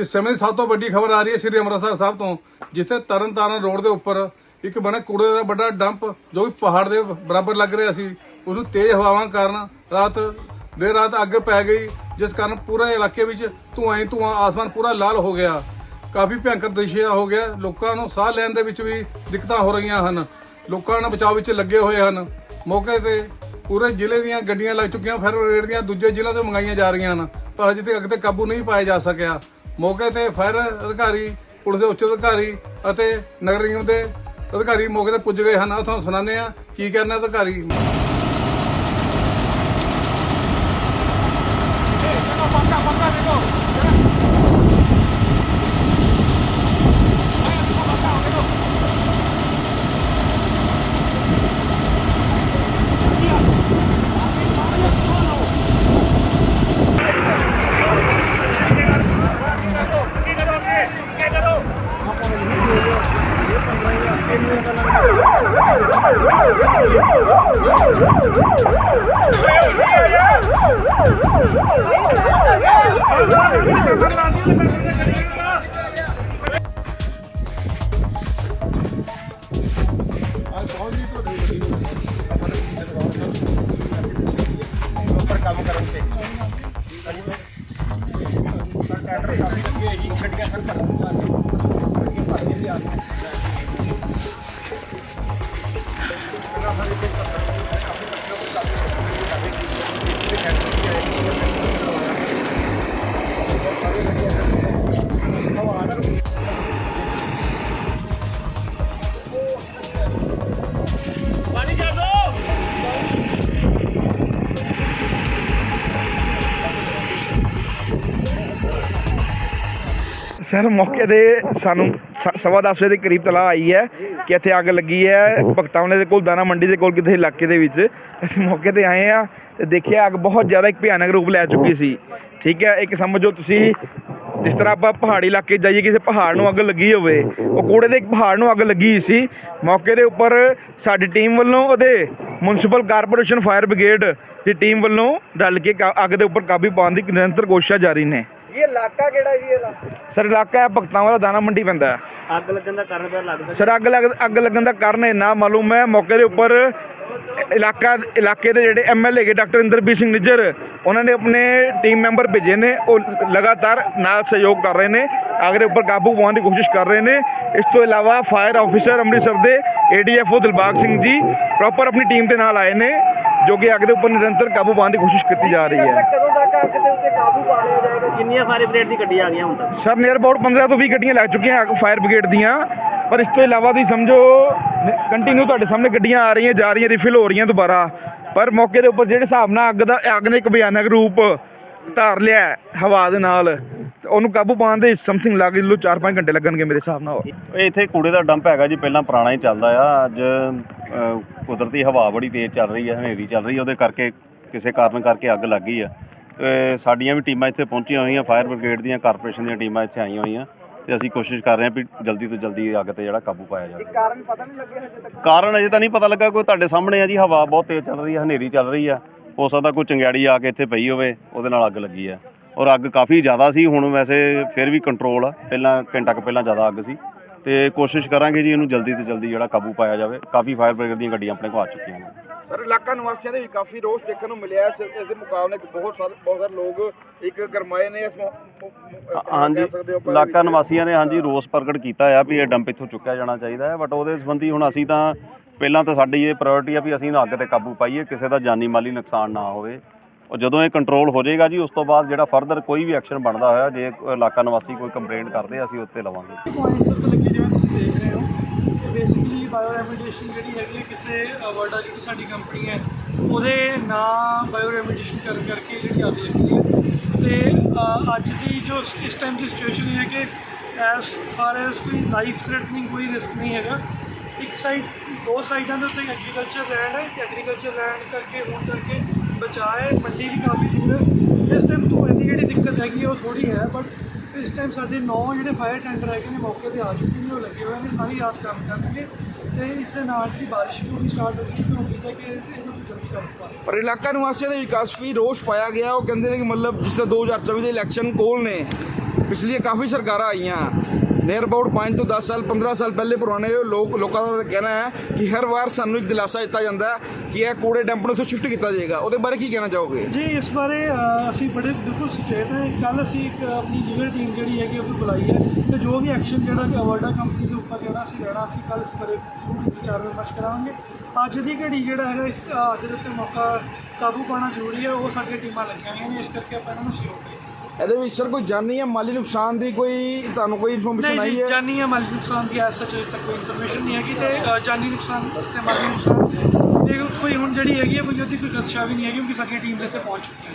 ਇਸ ਸਮੇਂ ਦੀ ਸਭ ਤੋਂ ਵੱਡੀ ਖਬਰ ਆ ਰਹੀ ਹੈ ਸ੍ਰੀ ਅੰਮ੍ਰਿਤਸਰ ਸਾਹਿਬ ਤੋਂ, ਜਿੱਥੇ ਤਰਨਤਾਰਨ ਰੋਡ ਦੇ ਉੱਪਰ ਇੱਕ ਬਣਾ ਕੂੜੇ ਦਾ ਵੱਡਾ ਡੰਪ, ਜੋ ਕਿ ਪਹਾੜ ਦੇ ਬਰਾਬਰ ਲੱਗ ਰਿਹਾ ਸੀ ਉਸ ਨੂੰ ਤੇਜ਼ ਹਵਾਵਾਂ ਕਾਰਨ ਰਾਤ, ਦੇਰ ਰਾਤ ਅੱਗ ਪੈ ਗਈ, ਜਿਸ ਕਾਰਨ ਪੂਰੇ ਇਲਾਕੇ ਵਿੱਚ ਧੂਆਂ ਹੀ ਧੂਆਂ, ਆਸਮਾਨ ਪੂਰਾ ਲਾਲ ਹੋ ਗਿਆ। ਕਾਫੀ ਭਿਆਨਕ ਦ੍ਰਿਸ਼ ਹੋ ਗਿਆ। ਲੋਕਾਂ ਨੂੰ ਸਾਹ ਲੈਣ ਦੇ ਵਿੱਚ ਵੀ ਦਿੱਕਤਾਂ ਹੋ ਰਹੀਆਂ ਹਨ। ਲੋਕਾਂ ਨੂੰ ਬਚਾਅ ਵਿੱਚ ਲੱਗੇ ਹੋਏ ਹਨ। ਮੌਕੇ ਤੇ ਪੂਰੇ ਜ਼ਿਲ੍ਹੇ ਦੀਆਂ ਗੱਡੀਆਂ ਲੱਗ ਚੁੱਕੀਆਂ, ਫਿਰ ਰੇਡ ਦੀਆਂ ਦੂਜੇ ਜ਼ਿਲ੍ਹਿਆਂ ਤੋਂ ਮੰਗਾਈਆਂ ਜਾ ਰਹੀਆਂ ਹਨ। ਪਰ ਅਜੇ ਤੱਕ ਅੱਗ ਤੇ ਕਾਬੂ ਨਹੀਂ ਪਾਇਆ ਜਾ ਸਕਿਆ। ਮੌਕੇ ਤੇ ਫਾਇਰ ਅਧਿਕਾਰੀ, ਪੁਲਿਸ ਦੇ ਉੱਚ ਅਧਿਕਾਰੀ ਅਤੇ ਨਗਰ ਨਿਗਮ ਦੇ ਅਧਿਕਾਰੀ ਮੌਕੇ ਤੇ ਪੁੱਜ ਗਏ ਹਨ। ਆਹ ਤੁਹਾਨੂੰ ਸੁਣਾਉਂਦੇ ਆ ਕੀ ਕਰਨਾ ਅਧਿਕਾਰੀ। ਪਾਣੀ ਸਰ, ਮੌਕੇ ਤੇ ਸਾਨੂੰ ਸ- ਸਵਾ ਦਸ ਵਜੇ ਦੇ ਕਰੀਬ ਤਲਾ ਆਈ ਹੈ ਕਿ ਇੱਥੇ ਅੱਗ ਲੱਗੀ ਹੈ। ਭਗਤਾਵਣੇ ਦੇ ਕੋਲ, ਦਾਣਾ ਮੰਡੀ ਦੇ ਕੋਲ ਕਿਸੇ ਇਲਾਕੇ ਦੇ ਵਿੱਚ। ਅਸੀਂ ਮੌਕੇ ਤੇ ਆਏ ਆ ਤੇ ਦੇਖਿਆ ਅੱਗ ਬਹੁਤ ਜ਼ਿਆਦਾ ਇੱਕ ਭਿਆਨਕ ਰੂਪ ਲੈ ਚੁੱਕੀ ਸੀ। ਠੀਕ ਹੈ, ਇੱਕ ਸਮਝੋ ਤੁਸੀਂ, ਜਿਸ ਤਰ੍ਹਾਂ ਆਪਾਂ ਪਹਾੜੀ ਇਲਾਕੇ 'ਚ ਜਾਈਏ, ਕਿਸੇ ਪਹਾੜ ਨੂੰ ਅੱਗ ਲੱਗੀ ਹੋਵੇ, ਉਹ ਕੂੜੇ ਦੇ ਇੱਕ ਪਹਾੜ ਨੂੰ ਅੱਗ ਲੱਗੀ ਹੋਈ ਸੀ। ਮੌਕੇ ਦੇ ਉੱਪਰ ਸਾਡੀ ਟੀਮ ਵੱਲੋਂ ਉਹਦੇ ਮਿਊਨਿਸਪਲ ਕਾਰਪੋਰੇਸ਼ਨ ਫਾਇਰ ਬ੍ਰਿਗੇਡ ਦੀ ਟੀਮ ਵੱਲੋਂ ਰਲ ਕੇ ਕਾ- ਅੱਗ ਦੇ ਉੱਪਰ ਕਾਬੂ ਪਾਉਣ ਦੀ ਨਿਰੰਤਰ ਕੋਸ਼ਿਸ਼ਾਂ ਜਾਰੀ ਨੇ। ਇਹ ਇਲਾਕਾ ਕਿਹੜਾ ਜੀ ਇਹਦਾ? ਸਰ ਇਲਾਕਾ ਹੈ ਭਗਤਾਂ ਵਾਲਾ ਦਾਣਾ ਮੰਡੀ ਪੈਂਦਾ ਹੈ। ਅੱਗ ਲੱਗਣ ਦਾ ਕਾਰਨ ਪਤਾ ਲੱਗਦਾ ਸਰ ਅੱਗ ਲੱਗ ਅੱਗ ਲੱਗਣ ਦਾ ਕਾਰਨ ਇੰਨਾ ਮਾਲੂਮ ਹੈ ਮੌਕੇ ਦੇ ਉੱਪਰ ਇਲਾਕਾ ਇਲਾਕੇ ਦੇ ਜਿਹੜੇ ਐਮਐਲਏ ਕੇ ਡਾਕਟਰ ਇੰਦਰਬੀਰ ਸਿੰਘ ਨਿੱਜਰ ਉਹਨਾਂ ਨੇ ਆਪਣੇ ਟੀਮ ਮੈਂਬਰ ਭੇਜੇ ਨੇ ਉਹ ਲਗਾਤਾਰ ਨਾਲ ਸਹਿਯੋਗ ਕਰ ਰਹੇ ਨੇ ਅੱਗ ਦੇ ਉੱਪਰ ਕਾਬੂ ਪਾਉਣ ਦੀ ਕੋਸ਼ਿਸ਼ ਕਰ ਰਹੇ ਨੇ। ਇਸ ਤੋਂ ਇਲਾਵਾ ਫਾਇਰ ਆਫੀਸਰ ਅੰਮ੍ਰਿਤਸਰ ਦੇ ਏਡੀਐਫਓ ਦਿਲਬਾਗ ਸਿੰਘ ਜੀ ਪ੍ਰੋਪਰ ਆਪਣੀ ਟੀਮ ਦੇ ਨਾਲ ਆਏ ਨੇ। ਜੋ ਕਿ ਅੱਗ ਦੇ ਉੱਪਰ ਨਿਰੰਤਰ ਕਾਬੂ ਪਾਉਣ ਦੀ ਕੋਸ਼ਿਸ਼ ਕੀਤੀ ਜਾ ਰਹੀ ਹੈ। ਕਦੋਂ ਤੱਕ ਅੱਗ ਦੇ ਉੱਤੇ ਕਾਬੂ ਪਾ ਲਿਆ ਜਾਏਗਾ? ਕਿੰਨੀਆਂ ਫਾਇਰ ਬ੍ਰਿਗੇਡ ਦੀ ਗੱਡੀਆਂ ਆ ਗਈਆਂ ਹੁਣ ਤੱਕ। ਸਰ ਨੀਅਰ ਅਬਾਊਟ 15 ਤੋਂ 20 ਗੱਡੀਆਂ ਲੱਗ ਚੁੱਕੀਆਂ ਅੱਗ ਫਾਇਰ ਬ੍ਰਿਗੇਡ ਦੀਆਂ। ਪਰ ਇਸ ਤੋਂ ਇਲਾਵਾ ਤੁਸੀਂ ਸਮਝੋ ਕੰਟੀਨਿਊ ਤੁਹਾਡੇ ਸਾਹਮਣੇ ਗੱਡੀਆਂ ਆ ਰਹੀਆਂ ਜਾ ਰਹੀਆਂ ਰਿਫਿਲ ਹੋ ਰਹੀਆਂ ਦੁਬਾਰਾ। ਪਰ ਮੌਕੇ ਦੇ ਉੱਪਰ ਜਿਹੜੇ ਹਿਸਾਬ ਨਾਲ ਅੱਗ ਦਾ ਅੱਗ ਨੇ ਇੱਕ ਭਿਆਨਕ ਰੂਪ ਧਾਰ ਲਿਆ ਹਵਾ ਦੇ ਨਾਲ। ਉਹਨੂੰ ਕਾਬੂ ਪਾਉਣ ਦੇ ਸਮਥਿੰਗ ਲੱਗ ਲੋ 4-5 ਘੰਟੇ ਲੱਗਣਗੇ ਮੇਰੇ ਹਿਸਾਬ ਨਾਲ। ਇਹ ਇੱਥੇ ਕੂੜੇ ਦਾ ਡੰਪ ਹੈਗਾ ਜੀ ਪਹਿਲਾਂ ਪੁਰਾਣਾ ਹੀ ਚੱਲਦਾ ਆ। ਅੱਜ ਕੁਦਰਤੀ ਹਵਾ ਬੜੀ ਤੇਜ਼ ਚੱਲ ਰਹੀ ਹੈ ਹਨੇਰੀ ਚੱਲ ਰਹੀ ਹੈ ਉਹਦੇ ਕਰਕੇ ਕਿਸੇ ਕਾਰਨ ਕਰਕੇ ਅੱਗ ਲੱਗ ਗਈ ਆ। ਤੇ ਸਾਡੀਆਂ ਵੀ ਟੀਮਾਂ ਇੱਥੇ ਪਹੁੰਚੀਆਂ ਹੋਈਆਂ ਫਾਇਰ ਬ੍ਰਿਗੇਡ ਦੀਆਂ ਕਾਰਪੋਰੇਸ਼ਨ ਦੀਆਂ ਟੀਮਾਂ ਇੱਥੇ ਆਈਆਂ ਹੋਈਆਂ। ਤੇ ਅਸੀਂ ਕੋਸ਼ਿਸ਼ ਕਰ ਰਹੇ ਹਾਂ ਵੀ ਜਲਦੀ ਤੋਂ ਜਲਦੀ ਅੱਗ ਤੇ ਜਿਹੜਾ ਕਾਬੂ ਪਾਇਆ ਜਾਵੇ। ਕਾਰਨ ਪਤਾ ਨਹੀਂ ਲੱਗਿਆ ਹਜੇ ਤੱਕ। ਕਾਰਨ ਅਜੇ ਤਾਂ ਨਹੀਂ ਪਤਾ ਲੱਗਾ ਕੋਈ ਤੁਹਾਡੇ ਸਾਹਮਣੇ ਆ ਜੀ ਹਵਾ ਬਹੁਤ ਤੇਜ਼ ਚੱਲ ਰਹੀ ਹੈ ਹਨੇਰੀ ਚੱਲ ਰਹੀ ਆ। ਹੋ ਸਕਦਾ ਕੋਈ ਚੰਗਿਆੜੀ ਆ ਕੇ ਇੱਥੇ ਪਈ ਹੋਵੇ ਉਹਦੇ ਨਾਲ ਅੱਗ ਲੱਗੀ ਆ। ਔਰ ਅੱਗ ਕਾਫੀ ਜ਼ਿਆਦਾ ਸੀ ਹੁਣ ਵੈਸੇ ਫਿਰ ਵੀ ਕੰਟਰੋਲ ਆ ਪਹਿਲਾਂ ਘੰਟਾ ਕੁ ਪਹਿਲਾਂ ਜ਼ਿਆਦਾ ਅੱਗ ਸੀ। ਤੇ ਕੋਸ਼ਿਸ਼ ਕਰਾਂਗੇ ਜੀ ਇਹਨੂੰ ਜਲਦੀ ਤੋਂ ਜਲਦੀ ਜਿਹੜਾ ਕਾਬੂ ਪਾਇਆ ਜਾਵੇ ਕਾਫੀ ਫਾਇਰ ਬ੍ਰਿਗੇਡ ਦੀਆਂ ਗੱਡੀਆਂ ਆਪਣੇ ਕੋਲ ਆ ਚੁੱਕੀਆਂ ਨੇ। ਸਰ ਇਲਾਕਾ ਨਿਵਾਸੀਆਂ ਦੇ ਵੀ ਕਾਫੀ ਰੋਸ ਦੇਖਣ ਨੂੰ ਮਿਲਿਆ ਇਸ ਇਸ ਦੇ ਮੁਕਾਬਲੇ ਬਹੁਤ ਸਾਰੇ ਬਹੁਤ ਸਾਰੇ ਲੋਕ ਇੱਕ ਗਰਮਾਏ ਨੇ ਇਸ ਹਾਂਜੀ ਇਲਾਕਾ ਨਿਵਾਸੀਆਂ ਨੇ ਹਾਂਜੀ ਰੋਸ ਪ੍ਰਗਟ ਕੀਤਾ ਆ ਵੀ ਇਹ ਡੰਪ ਇੱਥੋਂ ਚੁੱਕਿਆ ਜਾਣਾ ਚਾਹੀਦਾ ਹੈ ਬਟ ਉਹਦੇ ਸੰਬੰਧੀ ਹੁਣ ਅਸੀਂ ਤਾਂ ਪਹਿਲਾਂ ਤਾਂ ਸਾਡੀ ਇਹ ਪ੍ਰਾਇੋਰਟੀ ਆ ਵੀ ਅਸੀਂ ਅੱਗ ਤੇ ਕਾਬੂ ਪਾਈਏ, ਕਿਸੇ ਦਾ ਜਾਨੀ ਮਾਲੀ ਨੁਕਸਾਨ ਨਾ ਹੋਵੇ। ਉਹ ਜਦੋਂ ਇਹ ਕੰਟਰੋਲ ਹੋ ਜਾਏਗਾ ਜੀ, ਉਸ ਤੋਂ ਬਾਅਦ ਜਿਹੜਾ ਫਰਦਰ ਕੋਈ ਵੀ ਐਕਸ਼ਨ ਬਣਦਾ ਹੋਇਆ, ਜੇ ਇਲਾਕਾ ਨਿਵਾਸੀ ਕੋਈ ਕੰਪਲੇਂਟ ਕਰਦੇ, ਅਸੀਂ ਉੱਤੇ ਲਵਾਂਗੇ। ਪੁਆਇੰਟਸ ਉੱਤੇ ਲੱਗੇ ਜਿਵੇਂ ਤੁਸੀਂ ਦੇਖ ਰਹੇ ਹੋ ਬੇਸਿਕਲੀ ਬਾਇਓ ਰੈਮੀਡੀਏਸ਼ਨ ਜਿਹੜੀ ਹੈਗੀ ਕਿਸੇ ਵਰਡ ਵਾਲੀ ਦੀ ਸਾਡੀ ਕੰਪਨੀ ਹੈ, ਉਹਦੇ ਨਾਂ ਬਾਇਓ ਰੈਮੀਡੀਏਸ਼ਨ ਕਰ ਕਰਕੇ ਜਿਹੜੀ ਅੱਗ ਲੱਗੀ ਹੈ। ਤੇ ਅੱਜ ਦੀ ਜੋ ਇਸ ਟਾਈਮ ਦੀ ਸਿਚੁਏਸ਼ਨ ਹੈ ਕਿ ਐਸ ਫਾਰ ਐਸ ਕੋਈ ਲਾਈਫ ਥ੍ਰੈਟਨਿੰਗ ਕੋਈ ਰਿਸਕ ਨਹੀਂ ਹੈਗਾ ਇੱਕ ਸਾਈਡ ਦੋ ਸਾਈਡਾਂ ਦੇ ਉੱਤੇ ਐਗਰੀਕਲਚਰ ਲੈਂਡ ਹੈ, ਤੇ ਐਗਰੀਕਲਚਰ ਲੈਂਡ ਕਰਕੇ, ਹੋਣ ਕਰਕੇ ਬਚਾਏ ਮੰਡੀ ਵੀ ਕਾਫੀ ਦੂਰ ਹੈ। ਇਸ ਟਾਈਮ ਧੂਏ ਦੀ ਜਿਹੜੀ ਦਿੱਕਤ ਹੈਗੀ ਹੈ ਉਹ ਥੋੜੀ ਹੈ ਬਟ ਇਸ ਟਾਈਮ ਸਾਡੇ ਨੌ ਜਿਹੜੇ ਫਾਇਰ ਟੈਂਡਰ ਹੈਗੇ ਨੇ, ਮੌਕੇ ਤੇ ਆ ਚੁੱਕੇ ਨੇ, ਉਹ ਲੱਗੇ ਹੋਏ ਨੇ, ਸਾਰੀ ਰਾਤ ਕੰਮ ਕਰਨਗੇ। ਤੇ ਇਸ ਦੇ ਨਾਲ ਦੀ ਬਾਰਿਸ਼ ਵੀ ਸਟਾਰਟ ਹੋ ਗਈ ਤੇ ਹੈ ਕਿ ਇਹਨੂੰ ਜਲਦੀ ਕੰਮ ਪਾਏ ਪਰ ਇਲਾਕਾ ਨਿਵਾਸੀਆਂ ਦੇ ਵਿਕਾਸ ਵੀ ਰੋਸ਼ ਪਾਇਆ ਗਿਆ। ਉਹ ਕਹਿੰਦੇ ਨੇ ਕਿ ਮਤਲਬ ਜਿਸ ਤਰ੍ਹਾਂ 2024 ਦੇ ਇਲੈਕਸ਼ਨ ਕੋਲ ਨੇ, ਪਿਛਲੀਆਂ ਕਾਫੀ ਸਰਕਾਰਾਂ ਆਈਆਂ। ਨੀਅਰ ਅਬਾਊਟ 5 ਤੋਂ 10 ਸਾਲ 15 ਸਾਲ ਪਹਿਲੇ ਪੁਰਾਣੇ ਲੋਕ ਲੋਕਾਂ ਦਾ ਕਹਿਣਾ ਹੈ ਕਿ ਹਰ ਵਾਰ ਸਾਨੂੰ ਇੱਕ ਦਿਲਾਸਾ ਦਿੱਤਾ ਜਾਂਦਾ ਕਿ ਇਹ ਕੂੜੇ ਡੰਪ ਨੂੰ ਸ਼ਿਫਟ ਕੀਤਾ ਜਾਏਗਾ। ਉਹਦੇ ਬਾਰੇ ਕੀ ਕਹਿਣਾ ਚਾਹੋਗੇ? ਜੀ, ਇਸ ਬਾਰੇ ਅਸੀਂ ਬੜੇ ਬਿਲਕੁਲ ਸੁਚੇਤ ਹਾਂ। ਕੱਲ ਅਸੀਂ ਇੱਕ ਆਪਣੀ ਜਿਗਰ ਟੀਮ ਜਿਹੜੀ ਹੈਗੀ ਉਹ ਬੁਲਾਈ ਹੈ ਤੇ ਜੋ ਵੀ ਐਕਸ਼ਨ ਜਿਹੜਾ ਕਿ ਅਵਰਡਾ ਕੰਪਨੀ ਦੇ ਉੱਪਰ ਜਿਹੜਾ ਅਸੀਂ ਲੈਣਾ, ਅਸੀਂ ਕੱਲ ਇਸ ਬਾਰੇ ਜ਼ਰੂਰ ਵਿਚਾਰ ਵਿਮਰਸ਼ ਕਰਾਂਗੇ। ਅੱਜ ਦੀ ਘੜੀ ਜਿਹੜਾ ਹੈਗਾ, ਇਸ ਅੱਜ ਦੇ ਉੱਤੇ ਮੌਕਾ ਕਾਬੂ ਪਾਉਣਾ ਜ਼ਰੂਰੀ ਹੈ। ਉਹ ਸਾਡੀਆਂ ਟੀਮਾਂ ਲੱਗੀਆਂ ਹੋਈਆਂ ਨੇ, ਇਸ ਕਰਕੇ ਆਪਾਂ ਇਹਨਾਂ ਨੂੰ ਸਹਿਯੋਗ ਕਰੀਏ। ਇਹਦੇ ਵਿੱਚ ਸਰ ਕੋਈ ਜਾਨੀ ਜਾਂ ਮਾਲੀ ਨੁਕਸਾਨ ਦੀ ਕੋਈ ਤੁਹਾਨੂੰ ਕੋਈ ਇਨਫੋਰਮੇਸ਼ਨ ਨਹੀਂ ਆਈ ਜੀ ਹੈ? ਜਾਨੀ ਜਾਂ ਮਾਲੀ ਨੁਕਸਾਨ ਦੀ ਐਸ ਸੱਚ ਤੱਕ ਕੋਈ ਇਨਫੋਰਮੇਸ਼ਨ ਨਹੀਂ ਹੈਗੀ ਤੇ ਅ, ਜਾਨੀ ਨੁਕਸਾਨ ਤੇ ਮਾਲੀ ਨੁਕਸਾਨ ਤੇ ਕੋਈ ਹੁਣ ਜਿਹੜੀ ਹੈਗੀ ਹੈ ਕੋਈ ਉਹਦੀ ਕੋਈ ਖਦਸ਼ਾ ਵੀ ਨਹੀਂ ਹੈ ਕਿਉਂਕਿ ਸਾਡੀਆਂ ਟੀਮਸ ਇੱਥੇ ਪਹੁੰਚ ਚੁੱਕੀਆਂ